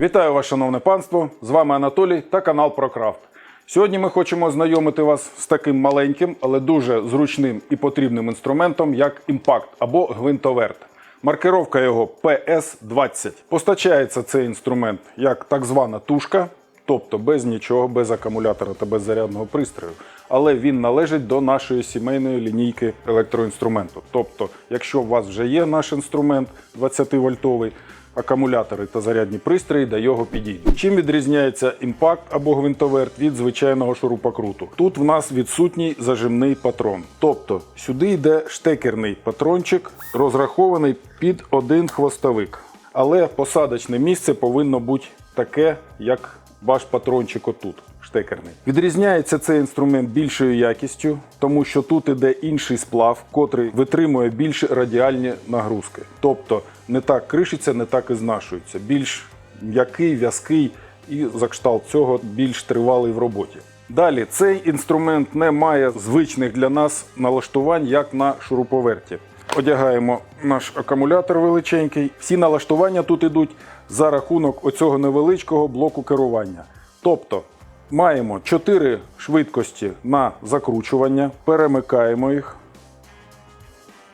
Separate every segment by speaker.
Speaker 1: Вітаю вас, шановне панство! З вами Анатолій та канал ProCraft. Сьогодні ми хочемо ознайомити вас з таким маленьким, але дуже зручним і потрібним інструментом, як імпакт або гвинтоверт. Маркировка його PS20. Постачається цей інструмент як так звана тушка, тобто без нічого, без акумулятора та без зарядного пристрою. Але він належить до нашої сімейної лінійки електроінструменту. Тобто, якщо у вас вже є наш інструмент 20-вольтовий, акумулятори та зарядні пристрої до його підійдуть. Чим відрізняється імпакт або гвинтоверт від звичайного шурупокруту? Тут в нас відсутній зажимний патрон. Тобто сюди йде штекерний патрончик, розрахований під один хвостовик. Але посадочне місце повинно бути таке, як ваш патрончик отут. Штекерний. Відрізняється цей інструмент більшою якістю, тому що тут іде інший сплав, котрий витримує більш радіальні нагрузки. Тобто не так кришиться, не так і знашується. Більш м'який, в'язкий і за кшталт цього більш тривалий в роботі. Далі цей інструмент не має звичних для нас налаштувань, як на шуруповерті. Одягаємо наш акумулятор величенький. Всі налаштування тут ідуть за рахунок оцього невеличкого блоку керування. Тобто маємо 4 швидкості на закручування, перемикаємо їх,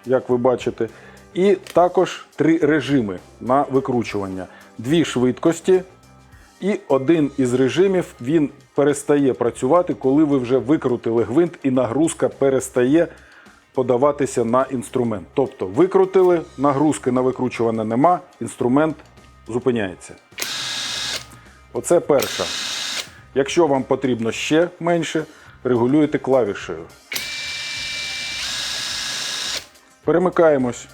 Speaker 1: як ви бачите, і також три режими на викручування. Дві швидкості. І один із режимів він перестає працювати, коли ви вже викрутили гвинт і нагрузка перестає подаватися на інструмент. Тобто викрутили, нагрузки на викручування нема, інструмент зупиняється. Оце перша. Якщо вам потрібно ще менше, регулюєте клавішею. Перемикаємось.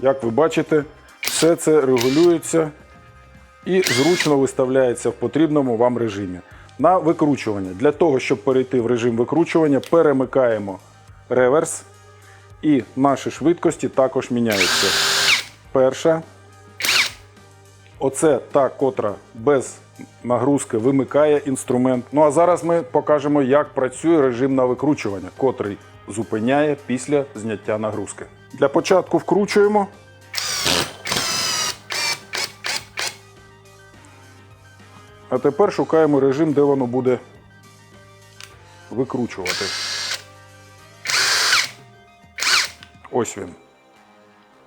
Speaker 1: Як ви бачите, все це регулюється і зручно виставляється в потрібному вам режимі. На викручування. Для того, щоб перейти в режим викручування, перемикаємо реверс, і наші швидкості також міняються. Перша. Оце та, котра без нагрузки вимикає інструмент. Ну а зараз ми покажемо, як працює режим на викручування, котрий зупиняє після зняття нагрузки. Для початку вкручуємо. А тепер шукаємо режим, де воно буде викручувати. Ось він.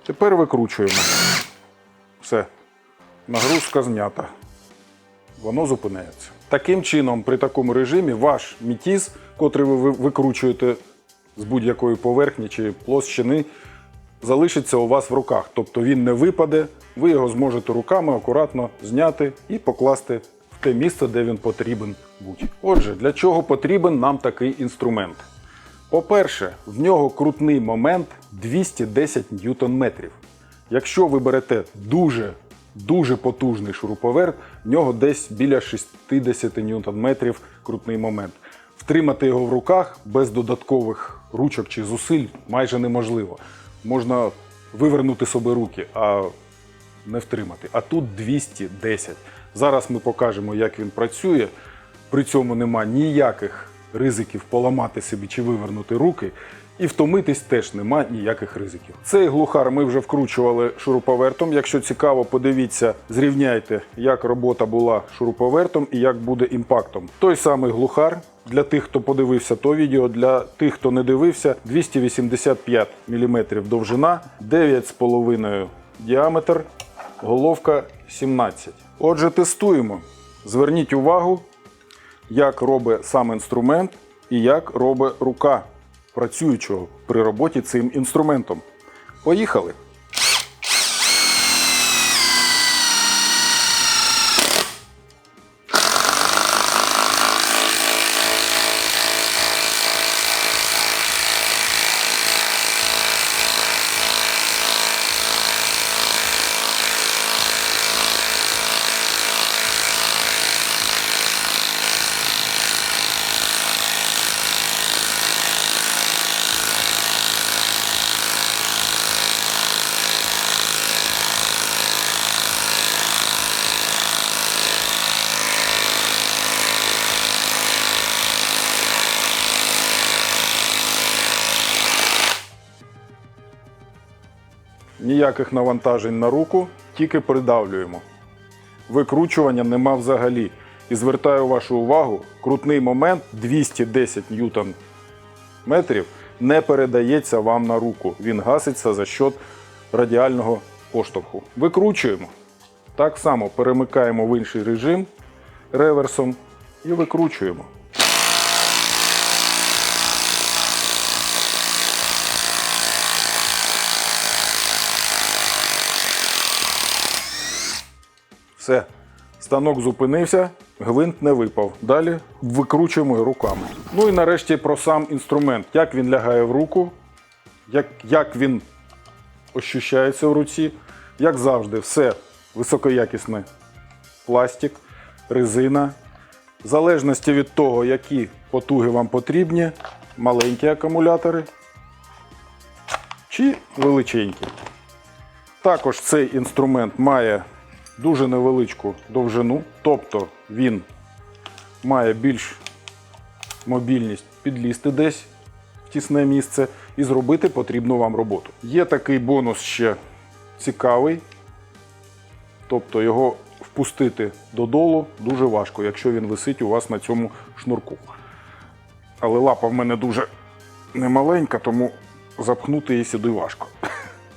Speaker 1: Тепер викручуємо. Все. Нагрузка знята. Воно зупиняється. Таким чином, при такому режимі, ваш мітіз, котрий ви викручуєте з будь-якої поверхні чи площини, залишиться у вас в руках. Тобто він не випаде, ви його зможете руками акуратно зняти і покласти в те місце, де він потрібен бути. Отже, для чого потрібен нам такий інструмент? По-перше, в нього крутний момент 210 ньютон-метрів. Якщо ви берете дуже дуже потужний шуруповерт, в нього десь біля 60 ньютон-метрів крутний момент. Втримати його в руках без додаткових ручок чи зусиль майже неможливо. Можна вивернути собі руки, а не втримати. А тут 210. Зараз ми покажемо, як він працює. При цьому нема ніяких ризиків поламати собі чи вивернути руки. І втомитись теж нема ніяких ризиків. Цей глухар ми вже вкручували шуруповертом. Якщо цікаво, подивіться, зрівняйте, як робота була шуруповертом і як буде імпактом. Той самий глухар для тих, хто подивився то відео, для тих, хто не дивився, 285 мм довжина, 9,5 діаметр, головка 17. Отже, тестуємо. Зверніть увагу, як робить сам інструмент і як робить рука працюючого при роботі цим інструментом. Поїхали! Ніяких навантажень на руку, тільки придавлюємо. Викручування нема взагалі. І звертаю вашу увагу, крутний момент 210 ньютон метрів не передається вам на руку. Він гаситься за счет радіального поштовху. Викручуємо. Так само перемикаємо в інший режим реверсом і викручуємо. Все. Станок зупинився, гвинт не випав. Далі викручуємо руками. Ну і нарешті про сам інструмент. Як він лягає в руку, як, як він ощущається в руці. Як завжди, все високоякісне пластик, резина. В залежності від того, які потуги вам потрібні, маленькі акумулятори чи величенькі. Також цей інструмент має дуже невеличку довжину, тобто він має більш мобільність підлізти десь в тісне місце і зробити потрібну вам роботу. Є такий бонус ще цікавий, тобто його впустити додолу дуже важко, якщо він висить у вас на цьому шнурку. Але лапа в мене дуже немаленька, тому запхнути її сюди важко.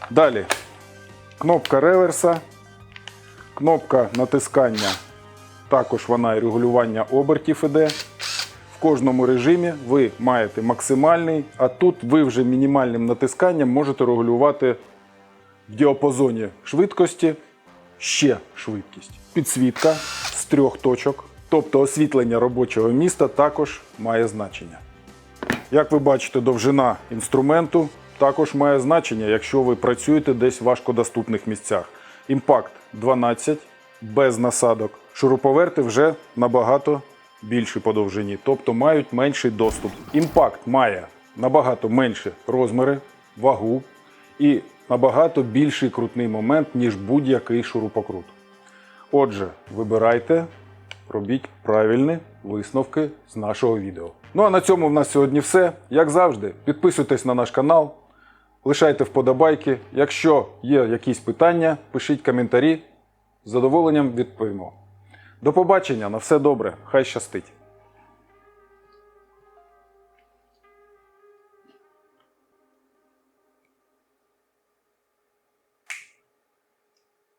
Speaker 1: Далі кнопка реверса, кнопка натискання, також вона і регулювання обертів іде. В кожному режимі ви маєте максимальний, а тут ви вже мінімальним натисканням можете регулювати в діапазоні швидкості ще швидкість. Підсвітка з трьох точок, тобто освітлення робочого міста також має значення. Як ви бачите, довжина інструменту також має значення, якщо ви працюєте десь в важкодоступних місцях. Імпакт 12 без насадок. Шуруповерти вже набагато більші по довжині, тобто мають менший доступ. Імпакт має набагато менші розміри, вагу і набагато більший крутний момент, ніж будь-який шурупокрут. Отже, вибирайте, робіть правильні висновки з нашого відео. Ну а на цьому в нас сьогодні все. Як завжди, підписуйтесь на наш канал, лишайте вподобайки. Якщо є якісь питання, пишіть коментарі. З задоволенням відповімо. До побачення, на все добре, хай щастить!